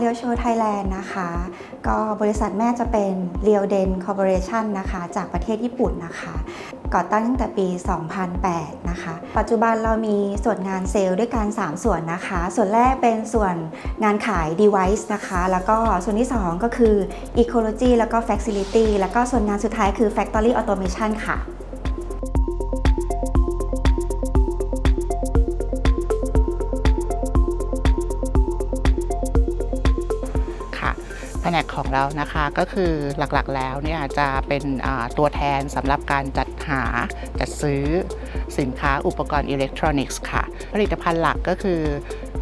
Real Show Thailand นะคะ ก็บริษัทแม่จะเป็น Real Den Corporation นะคะ จากประเทศญี่ปุ่นนะคะ ก่อตั้งตั้งแต่ปี 2008 นะคะ ปัจจุบันเรามีส่วนงานเซลล์ด้วยกัน 3 ส่วนนะคะ ส่วนแรกเป็นส่วนงานขาย device นะคะ แล้วก็ส่วนที่ 2 ก็คือ ecology แล้วก็ facility แล้วก็ส่วนงานสุดท้ายคือ factory automation ค่ะ แผนกของเรานะคะก็คือหลักๆแล้วเนี่ยจะเป็นตัวแทนสำหรับการจัดหาจัดซื้อสินค้าอุปกรณ์อิเล็กทรอนิกส์ค่ะ ผลิตภัณฑ์หลักก็คือ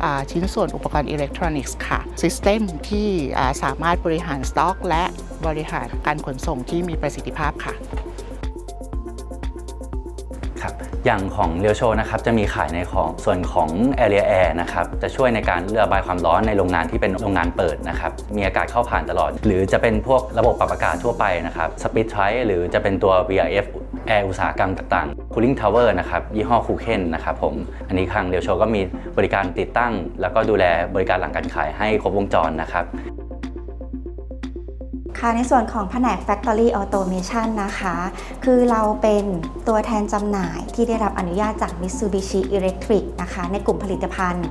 อชิ้นส่วนอุปกรณ์อิเล็กทรอนิกส์ค่ะซิสเต็มที่สามารถบริหารสต็อก และบริหารการขนส่งที่มีประสิทธิภาพค่ะ อย่างของเรียวโชนะครับจะมีขายในของส่วนของ Area Air นะครับจะช่วยในการระบายความร้อนในโรงงานที่เป็นโรงงานเปิดนะครับมีอากาศเข้าผ่านตลอด หรือจะเป็นพวกระบบปรับอากาศทั่วไปนะครับ Speed t r i หรือจะเป็นตัว VRF แอร์อุตสาหกรรมต่างๆ Cooling Tower นะครับยี่ห้อคูเคนนะครับผมอันนี้ทางเรียวโชก็มีบริการติดตั้ง แล้วก็ดูแลบริการหลังการขายให้ครบวงจรนะครับ ค่ะในส่วนของแผนก Factory Automation นะคะ คือเราเป็นตัวแทนจำหน่ายที่ได้รับอนุญาตจาก Mitsubishi Electric นะคะ ในกลุ่มผลิตภัณฑ์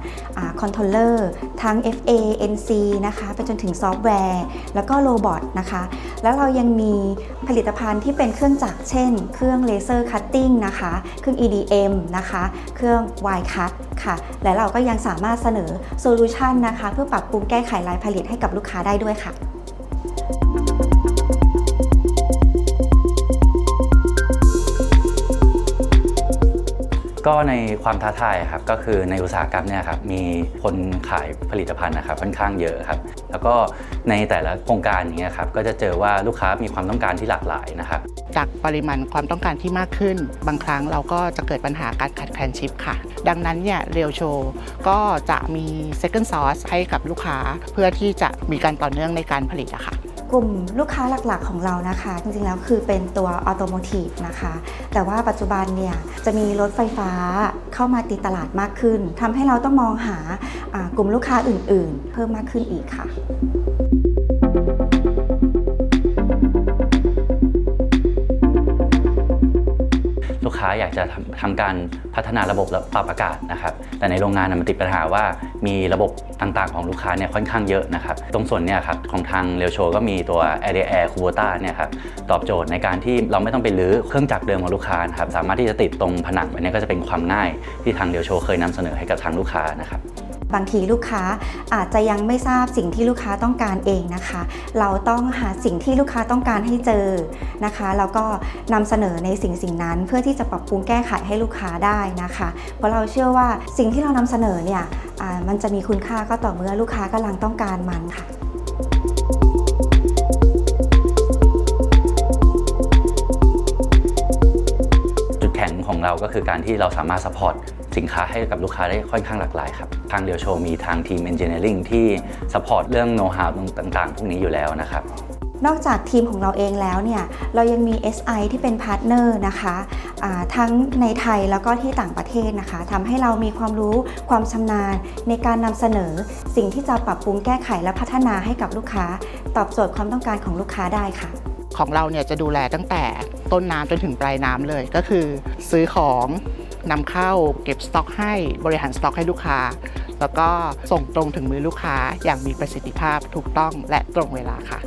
คอนโทรลเลอร์ทั้ง FA NC นะคะไปจนถึงซอฟต์แวร์ แล้วก็โรบอทนะคะ แล้วเรายังมีผลิตภัณฑ์ที่เป็นเครื่องจักรเช่น เครื่องเลเซอร์คัตติ้งนะคะ เครื่อง EDM นะคะ เครื่อง Y cut ค่ะ และเราก็ยังสามารถเสนอโซลูชันนะคะ เพื่อปรับปรุงแก้ไขลายผลิตให้กับลูกค้าได้ด้วยค่ะ ก็ในความท้าทายครับก็คือในอุตสาหกรรมเนี่ยครับมีคนขายผลิตภัณฑ์นะครับค่อนข้างเยอะครับ แล้วก็ในแต่ละโครงการอย่างเงี้ยครับก็จะเจอว่าลูกค้ามีความต้องการที่หลากหลายนะครับ จากปริมาณความต้องการที่มากขึ้น บางครั้งเราก็จะเกิดปัญหาการขาดแคลนชิปค่ะ ดังนั้นเนี่ยเรียวโชก็จะมี second source ให้กับลูกค้าเพื่อที่จะมีการต่อเนื่องในการผลิตอะค่ะ กลุ่มลูกค้าหลักๆของเรานะคะ จริงๆแล้วคือเป็นตัวออโตโมทีฟนะคะ แต่ว่าปัจจุบันเนี่ยจะมีรถไฟฟ้าเข้ามาตีตลาดมากขึ้นทำให้เราต้องมองหาอ่ากลุ่มลูกค้าอื่น ๆ เพิ่มมากขึ้นอีกค่ะ ค้าอยากจะทำทำการพัฒนาระบบปรับอากาศนะครับ แต่ในโรงงานนะมันติดปัญหาว่ามีระบบต่างๆ ของลูกค้าเนี่ยค่อนข้างเยอะนะครับ ตรงส่วนเนี่ยครับของทางเรียวโชก็มีตัว Area Air Kubota เนี่ยครับตอบโจทย์ในการที่เราไม่ต้องไปรื้อเครื่องจักรเดิมของลูกค้านะครับสามารถที่จะติดตรงผนังอันนี้ก็จะเป็นความง่ายที่ทางเรียวโชเคยนำเสนอให้กับทางลูกค้านะครับ บางทีลูกค้าอาจจะยังไม่ทราบสิ่งที่ลูกค้าต้องการเองนะคะ เราต้องหาสิ่งที่ลูกค้าต้องการให้เจอนะคะ แล้วก็นำเสนอในสิ่งสิ่งนั้น เพื่อที่จะปรับปรุงแก้ไขให้ลูกค้าได้นะคะ เพราะเราเชื่อว่าสิ่งที่เรานำเสนอเนี่ยมันจะมีคุณค่าก็ต่อเมื่อลูกค้ากำลังต้องการมันค่ะจุดแข็งของเราก็คือการที่เราสามารถสปอร์ต สินค้าให้กับลูกค้าได้ค่อนข้างหลากหลายครับทางเดียวโชว์มีทางทีม Engineering ที่สปอร์ตเรื่องโน้ตฮาวต่างๆ พวกนี้อยู่แล้วนะครับนอกจากทีมของเราเองแล้วเนี่ยเรายังมี SI ที่เป็นพาร์ทเนอร์นะคะอ่าทั้งในไทยแล้วก็ที่ต่างประเทศนะคะทำให้เรามีความรู้ความชำนาญในการนำเสนอ สิ่งที่จะปรับปรุงแก้ไขและพัฒนาให้กับลูกค้า ตอบโจทย์ความต้องการของลูกค้าได้ค่ะ ของเราเนี่ยจะดูแลตั้งแต่ต้นน้ำจนถึงปลายน้ำเลยก็คือ ซื้อของ นำเข้าเก็บสต็อกให้บริหารสต็อกให้ลูกค้า แล้วก็ส่งตรงถึงมือลูกค้าอย่างมีประสิทธิภาพถูกต้องและตรงเวลาค่ะ